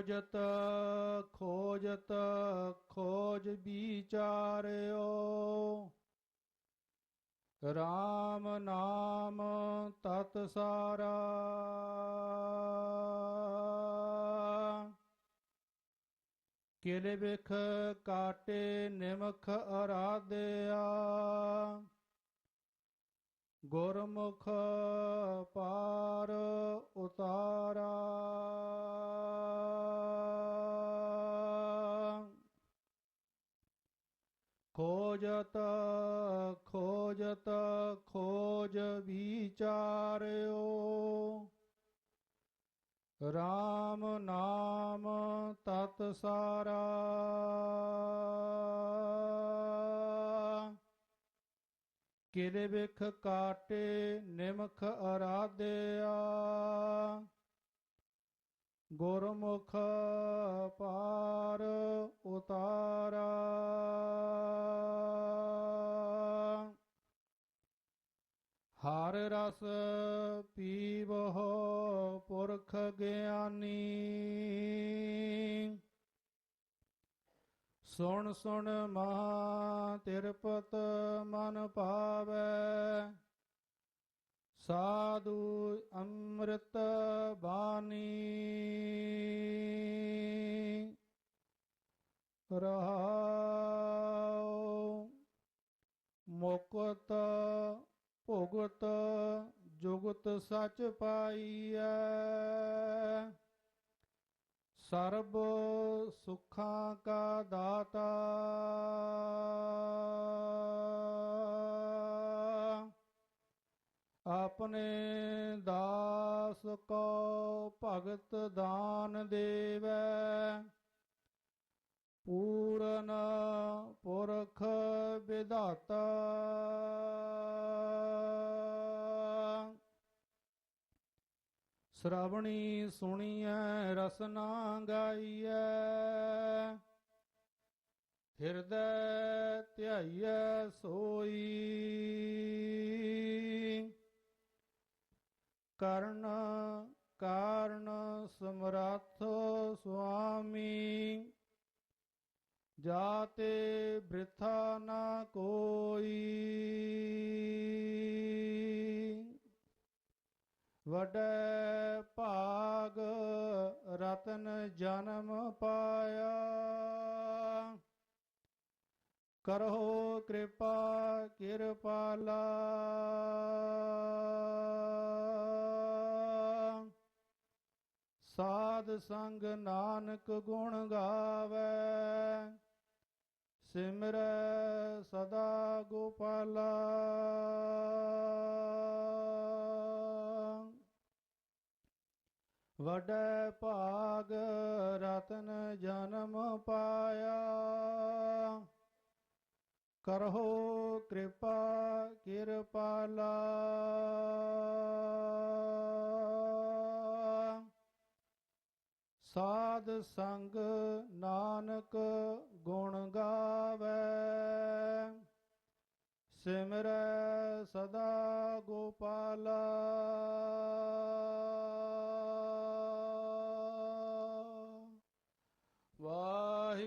ਖੋਜਤ ਖੋਜਤ ਖੋਜ ਵਿਚਾਰਿਓ। ਰਾਮ ਨਾਮ ਤਤ ਸਾਰਾ। ਕਿਲੇ ਵਿਖ ਕਾਟੇ ਨਿਮਖ ਅਰਾਧਿਆ। ਗੁਰਮੁਖ ਖੋਜਤ ਖੋਜਤ, ਖੋਜ ਵਿਚਾਰਿਓ। RAM ਨਾਮ ਤਤ ਸਾਰਾ। ਕਿਲੇ ਵਿਖ ਕਾਟੇ ਨਿਮਖ ਅਰਾਧਿਆ। ਗੁਰਮੁਖ ਪਾਰ ਹਰ ਰਸ ਪੀਵਹੁ ਪੁਰਖ ਗਿਆਨੀ। ਸੁਣ ਸੁਣ ਮਹਾ ਤਿਰਪਤ ਮਨ ਪਾਵੈ ਸਾਧੂ ਅੰਮ੍ਰਿਤ ਬਾਣੀ। ਰਹਾਉ ਮੁਕਤ ਗੁਤ ਜੁਗਤ ਸਚ ਪਾਈਐ। ਸਰਬ ਸੁਖਾਂ ਕਾ ਦਾਤਾ। ਆਪਣੇ ਦਾਸ ਕੋ ਭਗਤ ਦਾਨ ਦੇਵੈ। ਪੂਰਨ ਪੁਰਖ ਵਿਦਾਤਾ ਸ਼ਰਵਣੀ ਸੁਣੀਐ ਰਸਨਾ ਗਾਈਐ। ਹਿਰਦੈ ਧਿਆਈਐ ਸੋਈ। ਕਰਨ ਕਾਰਨ ਸਮਰੱਥ ਸੁਆਮੀ। ਜਾਤੇ ਬ੍ਰਿਥਾ ਨਾ ਕੋਈ। ਵਡੈ ਰਤਨ ਜਨਮ ਪਾਇਆ। ਕਰੋ ਕਿਰਪਾ ਕਿਰਪਾਲਾ ਸਾਧ ਸੰਗ ਨਾਨਕ ਗੁਣ ਗਾਵੇ। ਸਿਮਰੈ ਵਡੈ ਭਾਗ ਰਤਨ ਜਨਮ ਪਾਇਆ। ਕਰਹੋ ਕਿਰਪਾ ਕਿਰਪਾਲਾ ਸਾਧ ਸੰਗ ਨਾਨਕ ਗੁਣ ਗਾਵੇ। ਸਿਮਰੈ ਸਦਾ ਗੋਪਾਲਾ।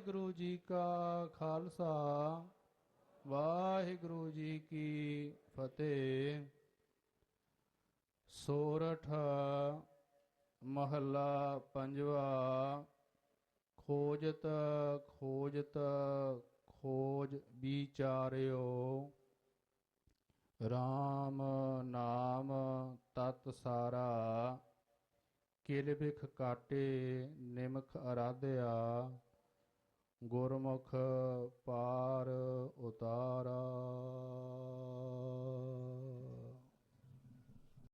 ਵਾਹਿਗੁਰੂ ਜੀ ਕਾ ਖਾਲਸਾ, ਵਾਹਿਗੁਰੂ ਜੀ ਕੀ ਫਤਿਹ। ਸੋਰਠ ਮਹੱਲਾ ਪੰਜਵਾ, ਖੋਜਤ ਖੋਜਤ ਖੋਜ ਵਿਚਾਰਿਓ। RAM ਨਾਮ ਤਤ ਸਾਰਾ, ਕਿਲ ਬਿਖ ਕਾਟੇ ਨਿਮਖ ਅਰਾਧਿਆ। ਗੁਰਮੁਖ ਪਾਰ ਉਤਾਰਾ।